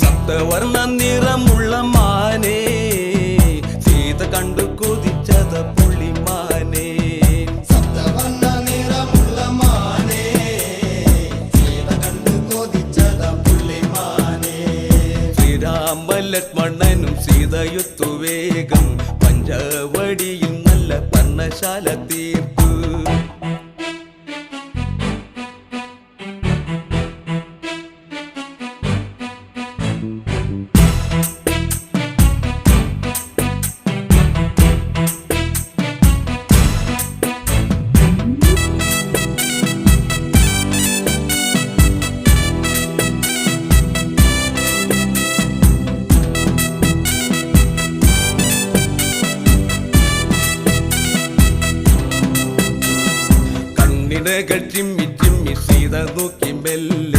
സപ്തവർണ നിറമുള്ള മാനേ. സീത കണ്ടു കൊതിച്ചത പുള്ളിമാനേ സപ്തവർണ നിറമുള്ള മാനേ. സീത കണ്ടു കൊതിച്ചത പുള്ളിമാനേ ശ്രീരാമ ലക്ഷ്മണനും സീതയുത്തു വേഗം. പഞ്ചവടിയിൽ നല്ല പർണശാല തീർത്തു കണ്ണിടകൾ ചിമ്മി ചിമ്മി സീത നോക്കി മെല്ലെ